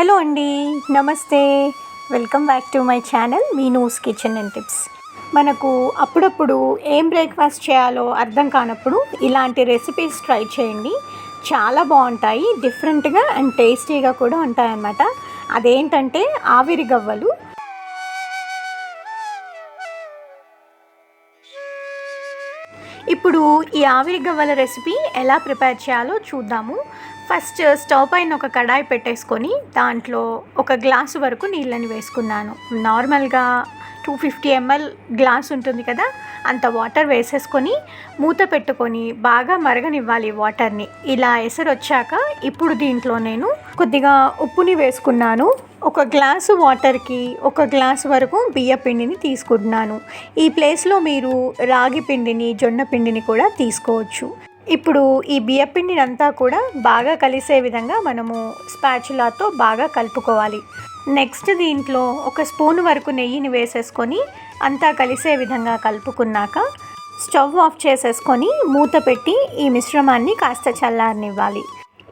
Hello అండి నమస్తే. Welcome back to my channel Meenu's kitchen and tips. మనకు అప్పుడప్పుడు ఏం బ్రేక్ఫాస్ట్ చేయాలో అర్థం కానప్పుడు ఇలాంటి రెసిపీస్ ట్రై చేయండి. చాలా బాగుంటాయి డిఫరెంట్గా అండ్ టేస్టీగా కూడా ఉంటాయన్నమాట. అదేంటంటే ఆవిరి గవ్వలు ఇప్పుడు ఈ ఆవిరి గవ్వల రెసిపీ ఎలా ప్రిపేర్ చేయాలో చూద్దాము. ఫస్ట్ స్టవ్ uh, పైన ఒక కడాయి పెట్టేసుకొని దాంట్లో ఒక గ్లాసు వరకు నీళ్ళని వేసుకున్నాను. నార్మల్గా టూ ఫిఫ్టీ ఎంఎల్ గ్లాస్ ఉంటుంది కదా అంత వాటర్ వేసేసుకొని మూత పెట్టుకొని బాగా మరగనివ్వాలి వాటర్ని ఇలా ఎసరు వచ్చాక ఇప్పుడు దీంట్లో నేను కొద్దిగా ఉప్పుని వేసుకున్నాను. ఒక గ్లాసు వాటర్కి ఒక గ్లాస్ వరకు బియ్య పిండిని తీసుకుంటున్నాను. ఈ ప్లేస్లో మీరు రాగి పిండిని జొన్న పిండిని కూడా తీసుకోవచ్చు. ఇప్పుడు ఈ బియ్య పిండిని అంతా కూడా బాగా కలిసే విధంగా మనము స్పాచులాతో బాగా కలుపుకోవాలి. నెక్స్ట్ దీంట్లో ఒక స్పూన్ వరకు నెయ్యిని వేసేసుకొని అంతా కలిసే విధంగా కలుపుకున్నాక స్టవ్ ఆఫ్ చేసేసుకొని మూత పెట్టి ఈ మిశ్రమాన్ని కాస్త చల్లారనివ్వాలి.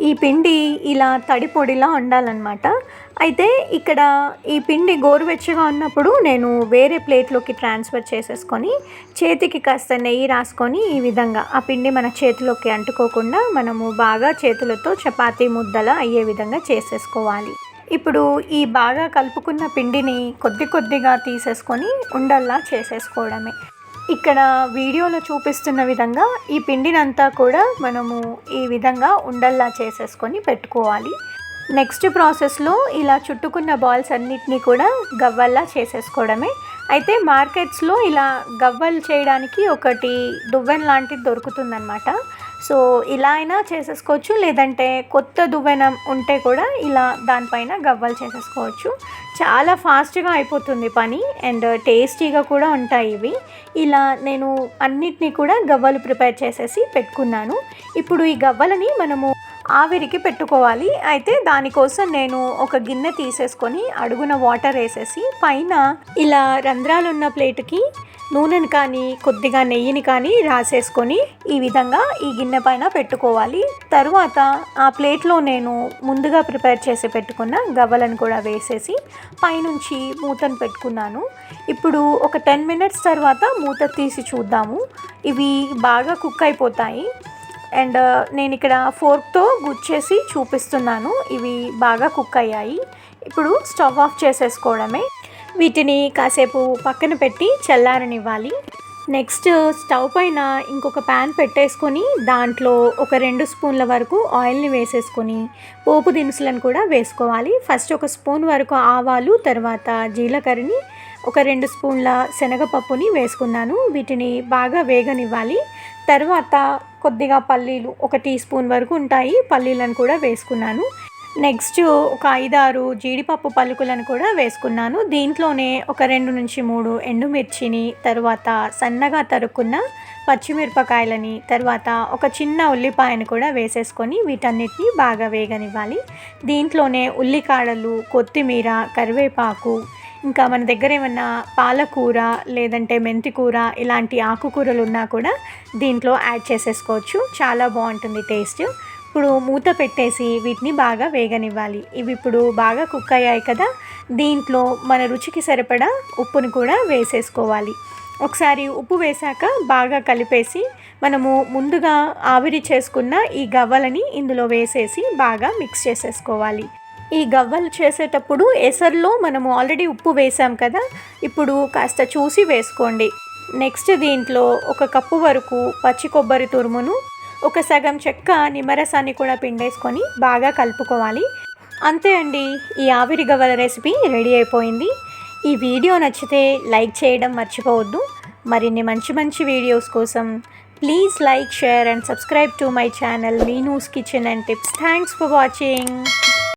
ఈ పిండి ఇలా తడి పొడిలా ఉండాలన్నమాట. అయితే ఇక్కడ ఈ పిండి గోరువెచ్చగా ఉన్నప్పుడు నేను వేరే ప్లేట్లోకి ట్రాన్స్ఫర్ చేసేసుకొని చేతికి కాస్త నెయ్యి రాసుకొని ఈ విధంగా ఆ పిండి మన చేతిలోకి అంటుకోకుండా మనము బాగా చేతులతో చపాతీ ముద్దలా అయ్యే విధంగా చేసేసుకోవాలి. ఇప్పుడు ఈ బాగా కలుపుకున్న పిండిని కొద్ది కొద్దిగా తీసేసుకొని ఉండల్లా చేసేసుకోవడమే. ఇక్కడ వీడియోలో చూపిస్తున్న విధంగా ఈ పిండినంతా కూడా మనము ఈ విధంగా ఉండల్లా చేసేసుకొని పెట్టుకోవాలి. నెక్స్ట్ ప్రాసెస్లో ఇలా చుట్టుకున్న బాల్స్ అన్నిటినీ కూడా గవ్వల్లా చేసేసుకోవడమే. అయితే మార్కెట్స్లో ఇలా గవ్వలు చేయడానికి ఒకటి దువ్వెన్ లాంటిది దొరుకుతుందన్నమాట. సో ఇలా అయినా చేసేసుకోవచ్చు లేదంటే కొత్త దువ్వెన ఉంటే కూడా ఇలా దానిపైన గవ్వలు చేసేసుకోవచ్చు. చాలా ఫాస్ట్గా అయిపోతుంది పని అండ్ టేస్టీగా కూడా ఉంటాయి ఇవి. ఇలా నేను అన్నిటినీ కూడా గవ్వలు ప్రిపేర్ చేసేసి పెట్టుకున్నాను. ఇప్పుడు ఈ గవ్వలని మనము ఆవిరికి పెట్టుకోవాలి. అయితే దానికోసం నేను ఒక గిన్నె తీసేసుకొని అడుగున వాటర్ వేసేసి పైన ఇలా రంధ్రాలు ఉన్న ప్లేట్కి నూనెని కానీ కొద్దిగా నెయ్యిని కానీ రాసేసుకొని ఈ విధంగా ఈ గిన్నె పైన పెట్టుకోవాలి. తరువాత ఆ ప్లేట్లో నేను ముందుగా ప్రిపేర్ చేసి పెట్టుకున్న గవ్వలను కూడా వేసేసి పైనుంచి మూతను పెట్టుకున్నాను. ఇప్పుడు ఒక టెన్ మినిట్స్ తర్వాత మూత తీసి చూద్దాము. ఇవి బాగా కుక్ అయిపోతాయి. అండ్ నేను ఇక్కడ ఫోర్క్తో గుచ్చేసి చూపిస్తున్నాను. ఇవి బాగా కుక్ అయ్యాయి. ఇప్పుడు స్టవ్ ఆఫ్ చేసేసుకోవడమే. వీటిని కాసేపు పక్కన పెట్టి చల్లారనివ్వాలి. నెక్స్ట్ స్టవ్ పైన ఇంకొక ప్యాన్ పెట్టేసుకొని దాంట్లో ఒక రెండు స్పూన్ల వరకు ఆయిల్ని వేసేసుకొని పోపు దినుసులను కూడా వేసుకోవాలి. ఫస్ట్ ఒక స్పూన్ వరకు ఆవాలు తర్వాత జీలకర్రని ఒక రెండు స్పూన్ల శనగపప్పుని వేసుకున్నాను. వీటిని బాగా వేగనివ్వాలి. తర్వాత కొద్దిగా పల్లీలు ఒక టీ స్పూన్ వరకు ఉంటాయి. పల్లీలను కూడా వేసుకున్నాను. నెక్స్ట్ ఒక ఐదారు జీడిపప్పు పలుకులను కూడా వేసుకున్నాను. దీంట్లోనే ఒక రెండు నుంచి మూడు ఎండుమిర్చిని తర్వాత సన్నగా తరుక్కున్న పచ్చిమిరపకాయలని తర్వాత ఒక చిన్న ఉల్లిపాయను కూడా వేసేసుకొని వీటన్నిటిని బాగా వేగనివ్వాలి. దీంట్లోనే ఉల్లికాడలు కొత్తిమీర కరివేపాకు ఇంకా మన దగ్గర ఏమన్నా పాలకూర లేదంటే మెంతికూర ఇలాంటి ఆకుకూరలు ఉన్నా కూడా దీంట్లో యాడ్ చేసేసుకోవచ్చు. చాలా బాగుంటుంది టేస్ట్. ఇప్పుడు మూత పెట్టేసి వీటిని బాగా వేగనివ్వాలి. ఇవి ఇప్పుడు బాగా కుక్ అయ్యాయి కదా దీంట్లో మన రుచికి సరిపడా ఉప్పుని కూడా వేసేసుకోవాలి. ఒకసారి ఉప్పు వేశాక బాగా కలిపేసి మనము ముందుగా ఆవిరి చేసుకున్న ఈ గవ్వలని ఇందులో వేసేసి బాగా మిక్స్ చేసేసుకోవాలి. ఈ గవ్వలు చేసేటప్పుడు ఎసర్లో మనము ఆల్రెడీ ఉప్పు వేసాం కదా ఇప్పుడు కాస్త చూసి వేసుకోండి. నెక్స్ట్ దీంట్లో ఒక కప్పు వరకు పచ్చి కొబ్బరి తురుమును ఒక సగం చెక్క నిమ్మరసాన్ని కూడా పిండేసుకొని బాగా కలుపుకోవాలి. అంతే అండి ఈ ఆవిరి గవ్వల రెసిపీ రెడీ అయిపోయింది. ఈ వీడియో నచ్చితే లైక్ చేయడం మర్చిపోవద్దు. మరిన్ని మంచి మంచి వీడియోస్ కోసం please like share and subscribe to my channel Meenu's kitchen and tips. Thanks for watching.